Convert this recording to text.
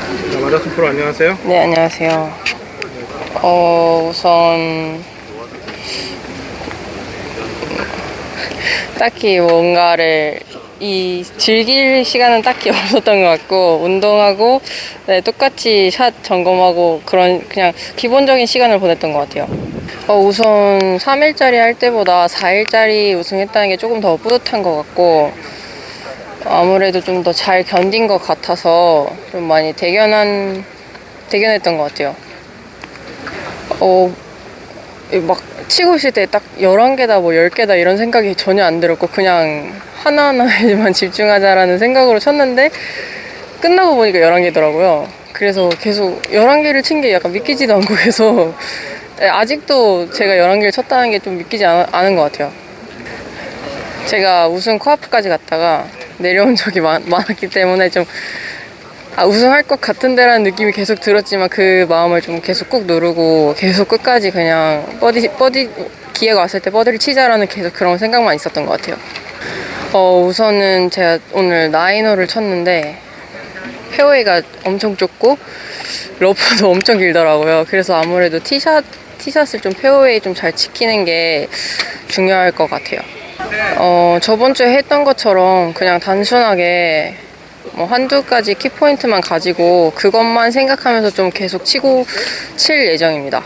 자, 마자스 프로 안녕하세요. 네, 안녕하세요. 어, 우선 딱히 뭔가를 이 즐길 시간은 딱히 없었던 것 같고 운동하고 네, 똑같이 샷 점검하고 그런 그냥 기본적인 시간을 보냈던 것 같아요. 어, 우선 3일짜리 할 때보다 4일짜리 우승했다는 게 조금 더 뿌듯한 것 같고 아무래도 좀 더 잘 견딘 것 같아서 좀 많이 대견한 대견했던 것 같아요. 어, 이막 치고 있을 때 딱 11개다 뭐 10개다 이런 생각이 전혀 안 들었고 그냥 하나하나에만 집중하자라는 생각으로 쳤는데 끝나고 보니까 11개더라고요. 그래서 계속 11개를 친 게 약간 믿기지도 않고 네, 아직도 제가 11개를 쳤다는 게 좀 믿기지 않, 않은 것 같아요. 제가 우승 코앞까지 갔다가 내려온 적이 많, 많았기 때문에 좀 아, 우승할 것 같은데라는 느낌이 계속 들었지만 그 마음을 좀 계속 꾹 누르고 계속 끝까지 그냥 버디, 버디, 기회가 왔을 때 버디를 치자라는 계속 그런 생각만 있었던 것 같아요. 어, 우선은 제가 오늘 나인홀을 쳤는데 페어웨이가 엄청 좁고 러프도 엄청 길더라고요. 그래서 아무래도 티샷, 티샷을 좀 페어웨이 좀 잘 지키는 게 중요할 것 같아요. 어, 저번 주에 했던 것처럼 그냥 단순하게 뭐 한두 가지 키포인트만 가지고 그것만 생각하면서 좀 계속 치고 칠 예정입니다.